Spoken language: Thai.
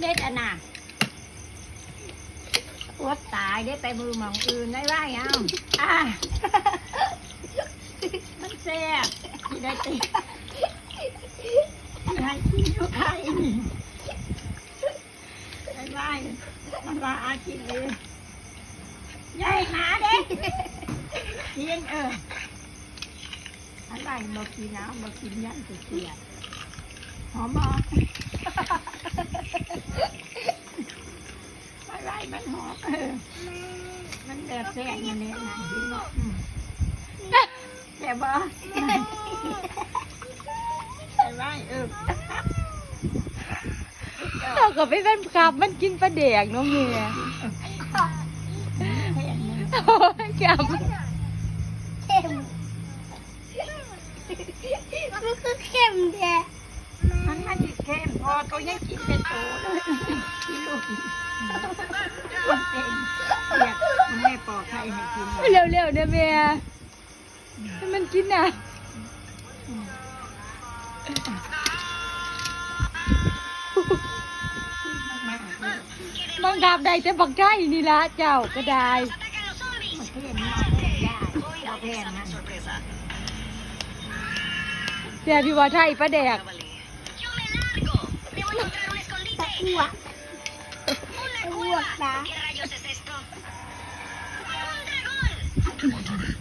เด็ดอะนะอดตายได้ไปมือมองอื่นได้ว่าเอาอะมันแซ่บที่ได้ติให้กินอยู่ไทยนี่ได้ว่ามันว่าอากินเลยยายหมาเด็กกินเอออะไรบอกกินน้ำบอกกินยันเสียหอมบอก อะไร มันหอมเออมันแบบแซ่บมันเนี่ยนะพี่บอกอืมแต่บ่แต่ว่าเออเราก็ไปเป็นคลับมันกินปลาแดกเน้องเมียแพงนะโอ้ยแกมเข้มมันคือเข้มแท้มันมาจิเข้มพอตัวยังกินเป็นโตเลย ให้กินเลยเร็วๆนะเมียให้มันกินน่ะบังคับได้แต่บักไก่นี่ละเจ้าก็ได้มันเท่มากยาเราแพงนะแต่พี่ว่าไทยปลาแดกตะอ้วกอ้วนะ といことで。